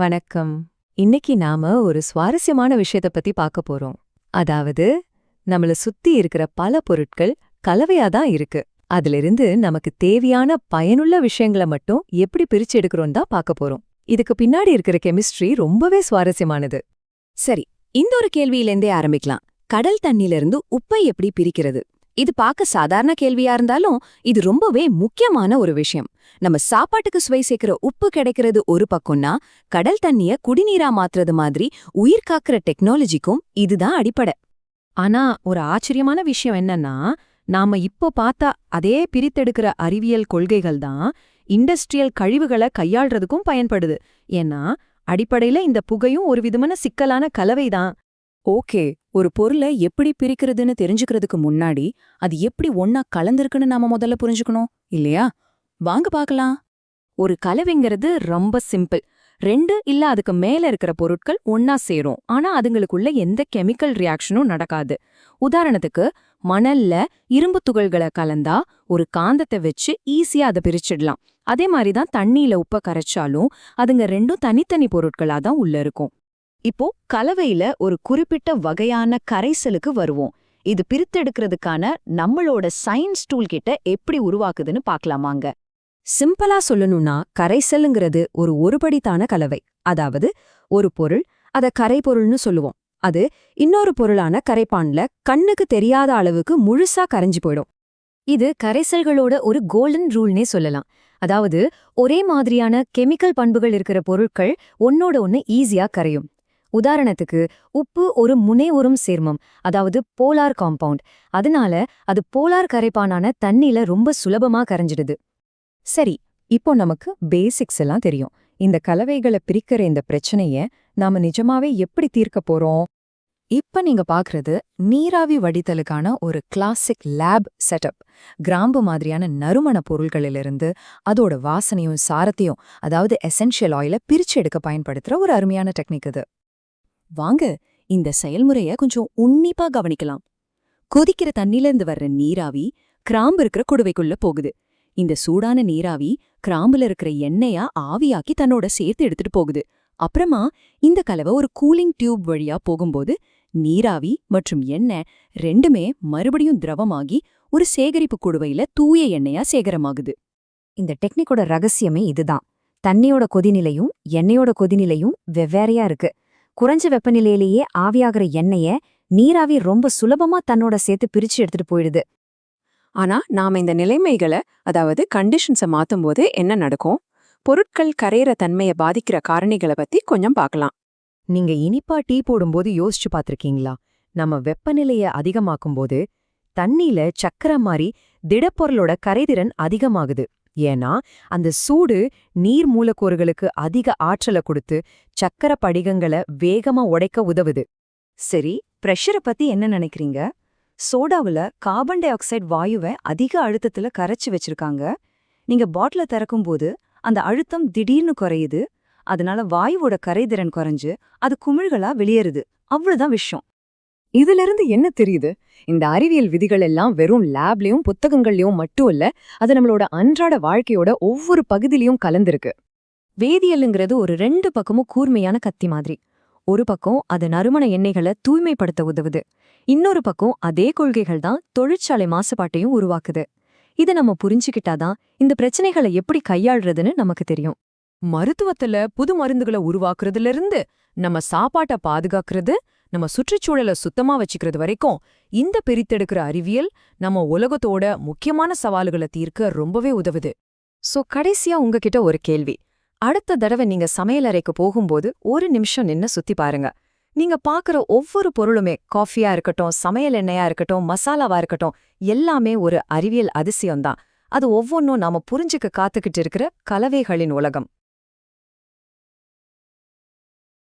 வணக்கம். இன்னைக்கு நாம ஒரு சுவாரஸ்யமான விஷயத்த பத்தி பார்க்க போறோம். அதாவது நம்மள சுத்தி இருக்கிற பல பொருட்கள் கலவையா தான் இருக்கு. அதிலிருந்து நமக்கு தேவையான பயனுள்ள விஷயங்களை மட்டும் எப்படி பிரிச்சு எடுக்கிறோம் தான் பார்க்க போறோம். இதுக்கு பின்னாடி இருக்கிற கெமிஸ்ட்ரி ரொம்பவே சுவாரஸ்யமானது. சரி இந்த ஒரு கேள்வியிலேருந்தே ஆரம்பிக்கலாம். கடல் தண்ணிலிருந்து உப்பை எப்படி பிரிக்கிறது? இது பார்க்க சாதாரண கேள்வியா இருந்தாலும் இது ரொம்பவே முக்கியமான ஒரு விஷயம். நம்ம சாப்பாட்டுக்கு சுவை சேர்க்கிற உப்பு கிடைக்கிறது ஒரு பக்கம்னா கடல் தண்ணிய குடிநீரா மாத்துறது மாதிரி உயிர் காக்கிற டெக்னாலஜிக்கும் இதுதான் அடிப்படை. ஆனா ஒரு ஆச்சரியமான விஷயம் என்னன்னா நாம இப்போ பார்த்தா அதே பிரித்தெடுக்கிற அறிவியல் கொள்கைகள் தான் இண்டஸ்ட்ரியல் கழிவுகளை கையாள்றதுக்கும் பயன்படுது. ஏன்னா அடிப்படையில இந்த புகையும் ஒரு விதமான சிக்கலான கலவைதான் ஓகே ஒரு பொருளை எப்படி பிரிக்கிறதுன்னு தெரிஞ்சுக்கிறதுக்கு முன்னாடி அது எப்படி ஒன்னா கலந்திருக்குன்னு நாம முதல்ல புரிஞ்சுக்கணும் இல்லையா? வாங்க பார்க்கலாம். ஒரு கலவைங்கிறது ரொம்ப சிம்பிள். ரெண்டு இல்ல அதுக்கு மேல இருக்கிற பொருட்கள் ஒன்னா சேரும். ஆனா அதுங்களுக்குள்ள எந்த கெமிக்கல் ரியாக்ஷனும் நடக்காது. உதாரணத்துக்கு மணல்ல இரும்பு துகள்களை கலந்தா ஒரு காந்தத்தை வச்சு ஈஸியா அதை பிரிச்சிடலாம். அதே மாதிரி தான் தண்ணியில உப்ப கரைச்சாலும் அதுங்க ரெண்டும் தனித்தனி பொருட்களா தான் உள்ள இருக்கும். இப்போ கலவையில ஒரு குறிப்பிட்ட வகையான கரைசலுக்கு வருவோம். இது பிரித்தெடுக்கிறதுக்கான நம்மளோட சயின்ஸ் டூல் கிட்ட எப்படி உருவாக்குதுன்னு பார்க்கலாமாங்க. சிம்பிளா சொல்லணும்னா கரைசல்ங்கிறது ஒரு ஒருபடித்தான கலவை. அதாவது ஒரு பொருள் அத கரைபொருள்னு சொல்லுவோம். அது இன்னொரு பொருளான கரைப்பான்ல கண்ணுக்கு தெரியாத அளவுக்கு முழுசா கரைஞ்சு போயிடும். இது கரைசல்களோட ஒரு கோல்டன் ரூல்னே சொல்லலாம். அதாவது ஒரே மாதிரியான கெமிக்கல் பண்புகள் இருக்கிற பொருட்கள் ஒன்னோட ஒன்னு ஈஸியா கரையும். உதாரணத்துக்கு உப்பு ஒரு முனை உறும் சேர்மம் அதாவது போலார் காம்பவுண்ட் அதனால அது போலார் கரைப்பானான தண்ணில ரொம்ப சுலபமா கரைஞ்சிடுது. சரி இப்போ நமக்கு பேசிக்ஸ் எல்லாம் தெரியும். இந்த கலவைகளை பிரிக்கிற இந்த பிரச்சனைய நாம நிஜமாவே எப்படி தீர்க்க போறோம்? இப்ப நீங்க பாக்குறது நீராவி வடித்தலுக்கான ஒரு கிளாசிக் லேப் செட்டப் கிராம்பு மாதிரியான நறுமண பொருள்களிலிருந்து அதோட வாசனையும் சாரத்தையும் அதாவது எசென்ஷியல் ஆயில பிரிச்சு எடுக்க பயன்படுத்துற ஒரு அருமையான டெக்னிக் இது. வாங்க இந்த செயல்முறைய கொஞ்சம் உன்னிப்பா கவனிக்கலாம். கொதிக்கிற தண்ணில வர்ற நீராவி கிராம்பு இருக்கிற குடுவைக்குள்ள போகுது. இந்த சூடான நீராவி கிராம்புல இருக்கிற எண்ணெயா ஆவியாக்கி தன்னோட சேர்த்து எடுத்துட்டு போகுது. அப்புறமா இந்த கலவை ஒரு கூலிங் டியூப் வழியா போகும்போது நீராவி மற்றும் எண்ணெய் ரெண்டுமே மறுபடியும் திரவமாகி ஒரு சேகரிப்பு குடுவையில தூய எண்ணெயா சேகரமாகுது. இந்த டெக்னிக்கோட ரகசியமே இதுதான். தண்ணியோட கொதிநிலையும் எண்ணெயோட கொதிநிலையும் வெவ்வேறையா இருக்கு. குறைஞ்ச வெப்பநிலையிலேயே ஆவியாகிற எண்ணெய நீராவி ரொம்ப சுலபமா தன்னோட சேர்த்து பிரிச்சு எடுத்துட்டு போயிடுது. ஆனா நாம இந்த நிலைமைகளை அதாவது கண்டிஷன்ஸை மாத்தும்போது என்ன நடக்கும்? பொருட்கள் கரையிற தன்மையை பாதிக்கிற காரணிகளை பத்தி கொஞ்சம் பார்க்கலாம். நீங்க இனிப்பா டீ போடும்போது யோசிச்சு பார்த்திருக்கீங்களா? நம்ம வெப்பநிலைய அதிகமாக்கும்போது தண்ணியில சக்கரை மாதிரி திடப்பொருளோட கரைதிறன் அதிகமாகுது. ஏன்னா அந்த சூடு நீர் மூலக்கூறுகளுக்கு அதிக ஆற்றலை கொடுத்து சக்கர படிகங்களை வேகமா உடைக்க உதவுது. சரி ப்ரெஷரை பத்தி என்ன நினைக்கிறீங்க? சோடாவுல கார்பன் டை ஆக்சைடு வாயுவை அதிக அழுத்தத்துல கரைச்சு வச்சிருக்காங்க. நீங்க பாட்டில திறக்கும்போது அந்த அழுத்தம் திடீர்னு குறையுது. அதனால வாயுவோட கரைதிறன் குறைஞ்சு அது குமிழ்களா வெளியேறுது. அவ்வளவுதான் விஷயம். இதிலிருந்து என்ன தெரியுது? இந்த அறிவியல் விதிகள் எல்லாம் வெறும் லேப்லயும் புத்தகங்கள்லயும் மட்டும் இல்ல அது நம்மளோட அன்றாட வாழ்க்கையோட ஒவ்வொரு பகுதியிலையும் கலந்திருக்கு. வேதியலுங்கிறது ஒரு ரெண்டு பக்கமும் கூர்மையான கத்தி மாதிரி. ஒரு பக்கம் அது நறுமண எண்ணெய்களை தூய்மைப்படுத்த உதவுது. இன்னொரு பக்கம் அதே கொள்கைகள் தான் தொழிற்சாலை மாசுபாட்டையும் உருவாக்குது. இதை நம்ம புரிஞ்சுக்கிட்டாதான் இந்த பிரச்சனைகளை எப்படி கையாள்றதுன்னு நமக்கு தெரியும். மருத்துவத்துல புது மருந்துகளை உருவாக்குறதுல இருந்து நம்ம சாப்பாட்ட பாதுகாக்கிறது நம்ம சுற்றுச்சூழலை சுத்தமா வச்சுக்கிறது வரைக்கும் இந்த பிரித்தெடுக்கிற அறிவியல் நம்ம உலகத்தோட முக்கியமான சவால்களை தீர்க்க ரொம்பவே உதவுது. சோ கடைசியா உங்ககிட்ட ஒரு கேள்வி. அடுத்த தடவை நீங்க சமையலறைக்கு போகும்போது ஒரு நிமிஷம் நின்னு சுத்தி பாருங்க. நீங்க பாக்குற ஒவ்வொரு பொருளுமே காஃபியா இருக்கட்டும் சமையல் எண்ணெயா இருக்கட்டும் மசாலாவா இருக்கட்டும் எல்லாமே ஒரு அறிவியல் அதிசயம்தான். அது ஒவ்வொன்றும் நாம புரிஞ்சுக்க காத்துக்கிட்டு இருக்கிற கலவைகளின் உலகம்.